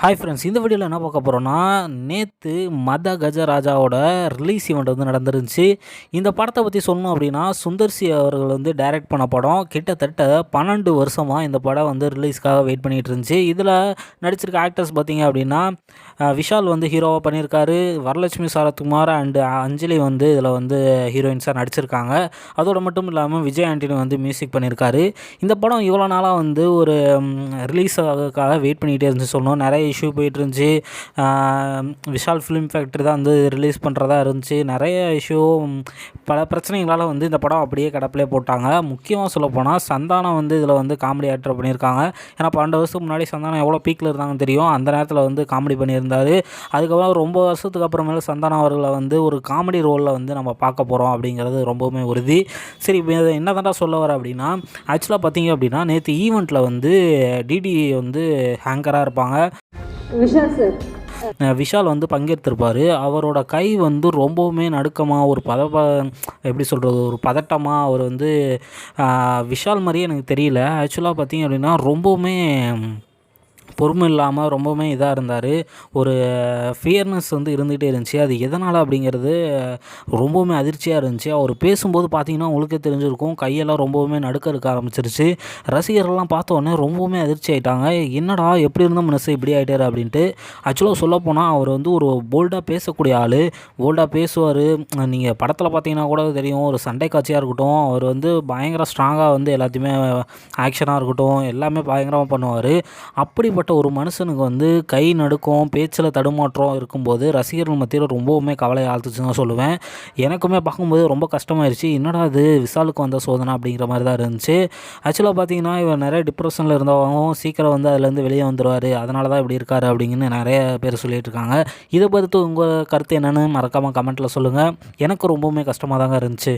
Hi friends இந்த வீடியோவில் என்ன பார்க்க போகிறோன்னா நேற்று மத கஜராஜாவோட ரிலீஸ் ஈவெண்ட் வந்து நடந்துருந்துச்சு. இந்த படத்தை பற்றி சொல்லணும் அப்படின்னா சுந்தர்சி அவர்கள் வந்து டைரக்ட் பண்ண படம். கிட்டத்தட்ட பன்னெண்டு வருஷமாக இந்த படம் வந்து ரிலீஸ்க்காக வெயிட் பண்ணிகிட்டு இருந்துச்சு. இதில் நடிச்சிருக்க ஆக்டர்ஸ் பார்த்தீங்க அப்படின்னா விஷால் வந்து ஹீரோவாக பண்ணியிருக்காரு வரலட்சுமி சாரத்குமார் அண்டு அஞ்சலி வந்து இதில் வந்து ஹீரோயின்ஸாக நடிச்சிருக்காங்க. அதோடு மட்டும் இல்லாமல் விஜய் ஆண்டனி வந்து மியூசிக் பண்ணியிருக்காரு. இந்த படம் இவ்வளோ நாளாக வந்து ஒரு ரிலீஸ் ஆகிறதுக்காக வெயிட் பண்ணிகிட்டே இருந்துச்சு சொல்லணும் நிறைய இஷ்யூ போயிட்டு இருந்துச்சு விஷால் ஃபிலிம் ஃபேக்ட்ரி தான் வந்து ரிலீஸ் பண்ணுறதா இருந்துச்சு. நிறைய இஷ்யூ பல பிரச்சனைகளால் வந்து இந்த படம் அப்படியே கிடப்பிலே போட்டாங்க. முக்கியமாக சொல்லப்போனால் சந்தானம் வந்து இதில் வந்து காமெடி ஆக்டர் பண்ணியிருக்காங்க. ஏன்னா பன்னெண்டு வருஷத்துக்கு முன்னாடி சந்தானம் எவ்வளோ பீக்கில் இருந்தாங்கன்னு தெரியும். அந்த நேரத்தில் வந்து காமெடி பண்ணியிருந்தார். அதுக்கப்புறம் ரொம்ப வருஷத்துக்கு அப்புறமேல சந்தானம் அவர்களை வந்து ஒரு காமெடி ரோலில் வந்து நம்ம பார்க்க போகிறோம் அப்படிங்கிறது ரொம்பவுமே உறுதி. சரி இப்போ இதை என்ன தாண்டா சொல்ல வர அப்படின்னா ஆக்சுவலாக பார்த்தீங்க அப்படின்னா நேற்று ஈவெண்ட்டில் வந்து டிடி வந்து ஹேங்கராக இருப்பாங்க. விஷால் சார். விஷால் வந்து பங்கேற்றிருப்பார் அவரோட கை வந்து ரொம்பவுமே நடுக்கமாக ஒரு பத எப்படி சொல்கிறது ஒரு பதட்டமாக அவர் வந்து விஷால் மாதிரியே எனக்கு தெரியல. ஆக்சுவலாக பார்த்தீங்க அப்படின்னா ரொம்பவுமே பொறுமை இல்லாமல் ரொம்பவுமே இதாக இருந்தார். ஒரு ஃபியர்னஸ் வந்து இருந்துகிட்டே இருந்துச்சு. அது எதனால் அப்படிங்கிறது ரொம்பவுமே அதிர்ச்சியாக இருந்துச்சு. அவர் பேசும்போது பார்த்தீங்கன்னா உங்களுக்கே தெரிஞ்சிருக்கும். கையெல்லாம் ரொம்பவுமே நடுக்க இருக்க ஆரம்பிச்சிருச்சு. ரசிகர்கள்லாம் பார்த்தோன்னே ரொம்பவுமே அதிர்ச்சி ஆகிட்டாங்க என்னடா எப்படி இருந்த மனசு இப்படி ஆகிட்டார் அப்படின்ட்டு. ஆக்சுவலாக சொல்லப்போனால் அவர் வந்து ஒரு போல்டாக பேசக்கூடிய ஆள். போல்டாக பேசுவார். நீங்கள் படத்தில் பார்த்தீங்கன்னா கூட தெரியும். ஒரு சண்டை காட்சியாக இருக்கட்டும். அவர் வந்து பயங்கர ஸ்ட்ராங்காக வந்து எல்லாத்தையுமே ஆக்ஷனாக இருக்கட்டும். எல்லாமே பயங்கரமாக பண்ணுவார். அப்படிப்பட்ட ஒரு மனுஷனுக்கு வந்து கை நடுக்கம் பேச்சில் தடுமாற்றம் இருக்கும்போது ரசிகர்கள் மத்தியில் ரொம்பவுமே கவலை ஆழ்த்துச்சுன்னு தான் சொல்லுவேன். எனக்குமே பார்க்கும்போது ரொம்ப கஷ்டமாயிருச்சு. என்னடா அது விசாலுக்கு வந்த சோதனை அப்படிங்கிற மாதிரி தான் இருந்துச்சு. ஆக்சுவலாக பார்த்தீங்கன்னா இவர் நிறைய டிப்ரெஷனில் இருந்தவங்க சீக்கிரம் வந்து அதுலேருந்து வெளியே வந்துடுவார் அதனால தான் இப்படி இருக்காரு அப்படிங்கன்னு நிறைய பேர் சொல்லிட்டு இருக்காங்க. இதை பொறுத்து உங்கள் கருத்து என்னென்னு மறக்காமல் கமெண்ட்டில் சொல்லுங்கள் எனக்கு ரொம்பவுமே கஷ்டமாக தாங்க இருந்துச்சு.